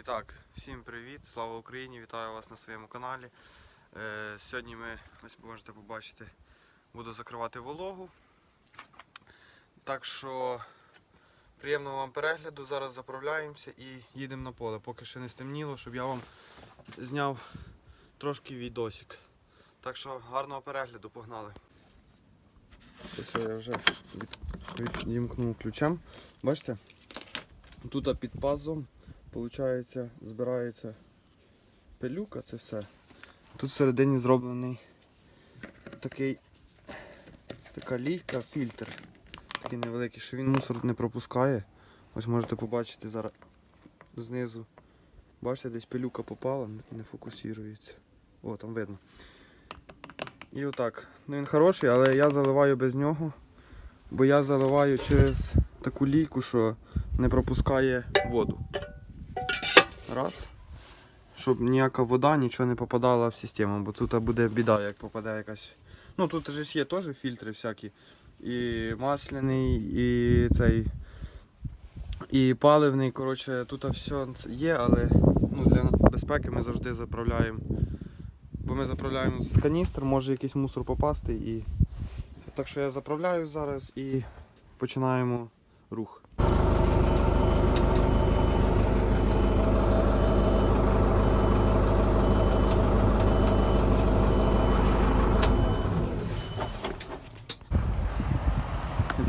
І так, всім привіт, слава Україні! Вітаю вас на своєму каналі. Е, сьогодні ми, ось можете побачити, буду закривати вологу. Так що приємного вам перегляду. Зараз заправляємося і їдемо на поле, поки ще не стемніло, щоб я вам зняв трошки відосик. Так що гарного перегляду, погнали. Ось я вже від- відімкнув ключем. Бачите? Тут під пазом Получається, збирається пилюка, це все. Тут всередині зроблений такий така лійка, фільтр. Такий невеликий, що він мусор не пропускає. Ось можете побачити зараз знизу. Бачите, десь пилюка попала, не- фокусується. О, там видно. І отак. Ну він хороший, але я заливаю без нього, бо я заливаю через таку лійку, що не пропускає воду. Раз. Щоб ніяка вода, нічого не попадала в систему, бо тут буде біда, як попаде якась. Ну тут же є теж фільтри всякі. І масляний, і цей. І паливний, коротше, тут все є, але ну, для безпеки ми завжди заправляємо. Бо ми заправляємо з каністр, може якийсь мусор попасти і. Так що я заправляю зараз і починаємо рух.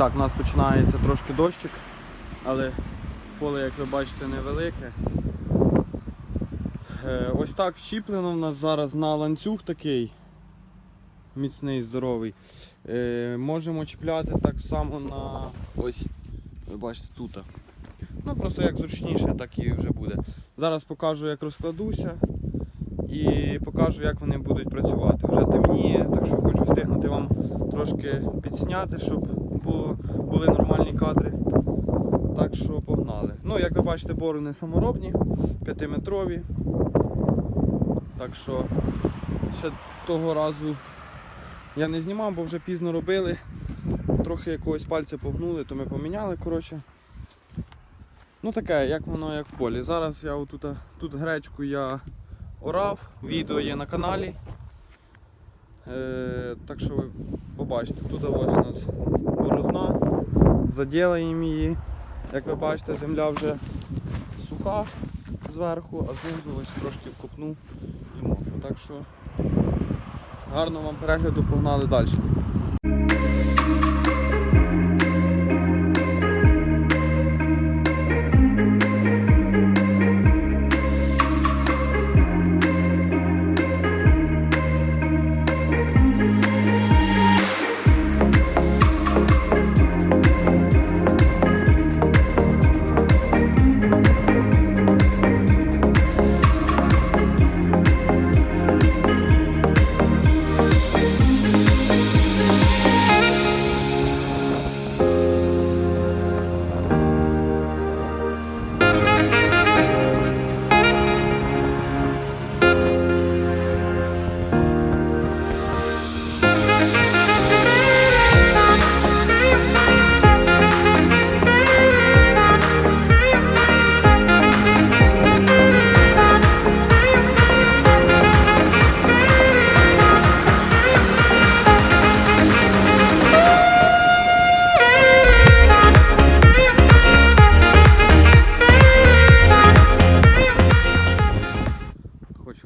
Так, у нас починається трошки дощик, але поле, як ви бачите, невелике. Е, Ось так вщіплено в нас зараз на ланцюг такий міцний, здоровий. Е, Можемо чіпляти так само на ось, ви бачите, тут. Ну просто як зручніше, так і вже буде. Зараз покажу, як розкладуся і покажу, як вони будуть працювати. Вже темніє, так що хочу встигнути вам трошки підсняти, щоб були нормальні кадри. Так що погнали. Ну, як ви бачите, борони саморобні, 5-метрові. Так що ще того разу я не знімав, бо вже пізно робили. Трохи якогось пальця погнули, то ми поміняли. коротше. Ну таке, як воно як в полі. Зараз я отут, тут гречку я орав, відео є на каналі. Е, так що ви побачите, тут ось у нас борозна, заділаємо її. Як ви бачите, земля вже суха зверху, а знизу ось трошки вкопнув і мокро. Так що гарного вам перегляду, погнали далі.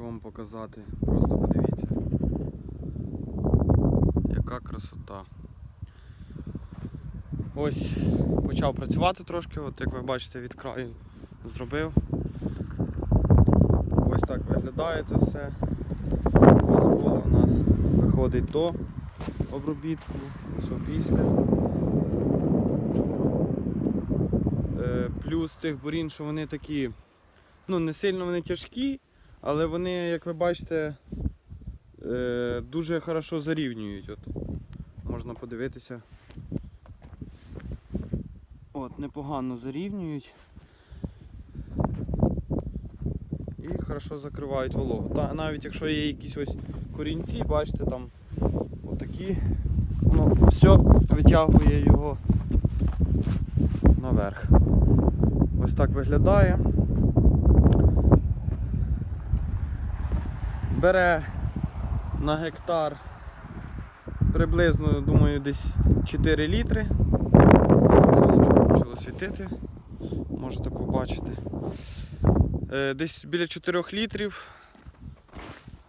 Вам показати, просто подивіться. Яка красота. Ось почав працювати трошки, от як ви бачите, від краю зробив. Ось так виглядає це все. Ось поле у нас виходить до обробітку, ось після. Е, Плюс цих бурін, що вони такі, ну не сильно вони тяжкі, але вони, як ви бачите, е, дуже хорошо зарівнюють. От. Можна подивитися. От, непогано зарівнюють. І хорошо закривають вологу. Та, навіть якщо є якісь ось корінці, бачите, там отакі, воно все витягує його наверх. Ось так виглядає. Бере на гектар приблизно, думаю, десь 4 літри. Сонечко почало світити, можете побачити. Е, Десь біля 4 літрів.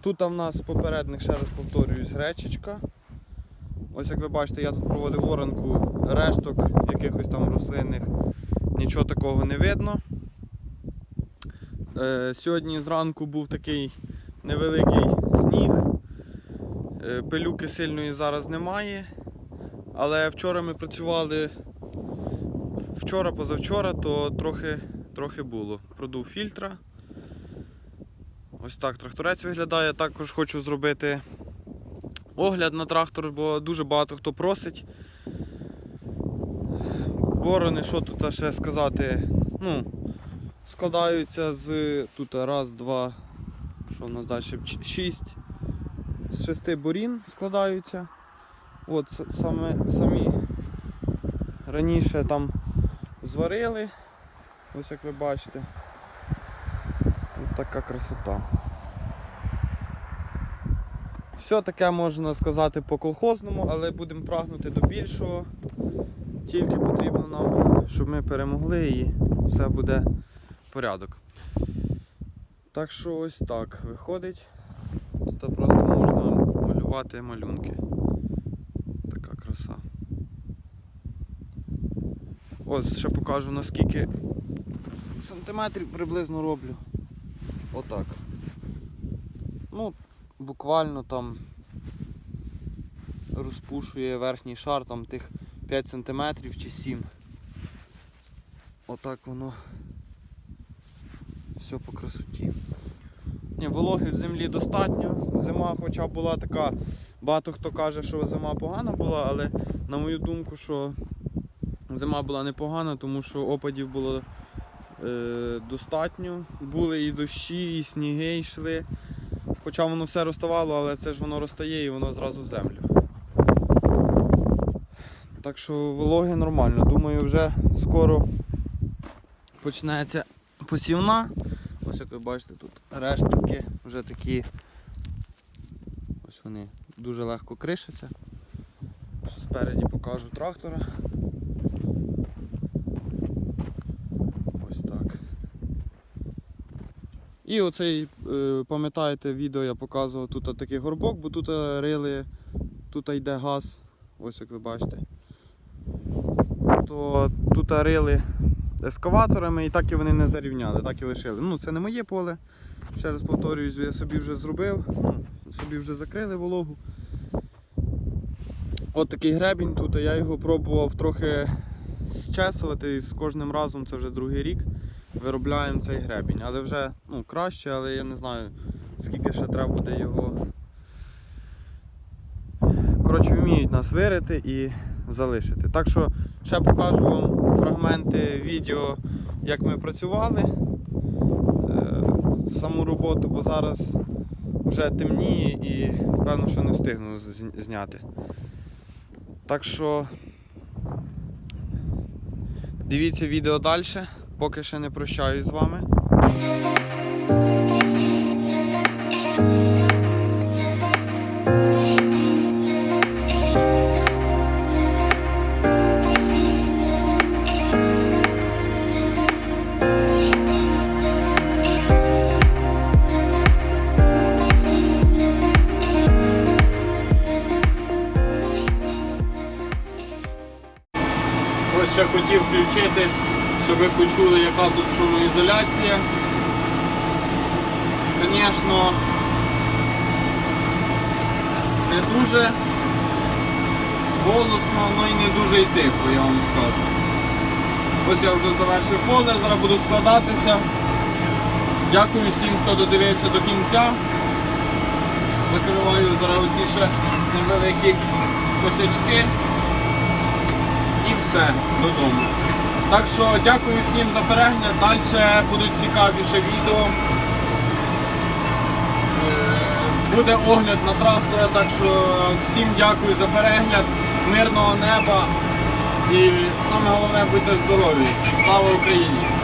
Тут в нас попередник, ще раз повторююсь, гречечка. Ось як ви бачите, я тут проводив воронку решток якихось там рослинних, нічого такого не видно. Е, Сьогодні зранку був такий невеликий сніг. Е, Пилюки сильної зараз немає. Але вчора ми працювали вчора, позавчора, то трохи, трохи було. Продув фільтра. Ось так тракторець виглядає. Також хочу зробити огляд на трактор, бо дуже багато хто просить. Борони, що тут ще сказати? Ну, складаються з тут раз, два, що в нас далі? Ч- Шість. З шести борін складаються. От саме, самі раніше там зварили. Ось як ви бачите. Ось така красота. Все таке можна сказати по колхозному, але будемо прагнути до більшого. Тільки потрібно нам, щоб ми перемогли і все буде порядок. Так що ось так виходить. Тут просто можна малювати малюнки. Така краса. Ось ще покажу наскільки сантиметрів приблизно роблю. Отак. Ну, буквально там розпушує верхній шар там тих 5 см чи 7. Отак воно все по красоті. Ні, вологи в землі достатньо. Зима хоча була така, багато хто каже, що зима погана була, але на мою думку, що зима була непогана, тому що опадів було е, достатньо. Були і дощі, і сніги йшли. Хоча воно все розставало, але це ж воно розтає і воно зразу в землю. Так що вологи нормально. Думаю, вже скоро почнеться посівна. Ось як ви бачите, тут рештки вже такі. Ось вони дуже легко кришаться. Ще спереді покажу трактора. Ось так. І оцей, е, пам'ятаєте, відео я показував тут такий горбок, бо тут е, рили, тут йде газ, ось як ви бачите. То тут рили ескаваторами і так і вони не зарівняли, так і лишили. Ну це не моє поле. Ще раз повторююсь, я собі вже зробив, ну, собі вже закрили вологу. От такий гребінь тут, я його пробував трохи зчесувати і з кожним разом, це вже другий рік, виробляємо цей гребінь. Але вже ну, краще, але я не знаю скільки ще треба буде його. Коротше, вміють нас вирити і залишити. Так що ще покажу вам фрагменти відео, як ми працювали. е, Саму роботу, бо зараз вже темніє і певно, що не встигну зняти. Так що дивіться відео далі, поки ще не прощаюсь з вами. Ще хотів включити, щоб ви почули, яка тут шумоізоляція. Звісно, не дуже голосно, але й не дуже й тихо, я вам скажу. Ось я вже завершив поле, зараз буду складатися. Дякую всім, хто додивився до кінця. Закриваю зараз оці ще невеликі косячки все додому. Так що дякую всім за перегляд. Далі будуть цікавіше відео. Е, Буде огляд на трактора, так що всім дякую за перегляд, мирного неба і саме головне будьте здорові. Слава Україні!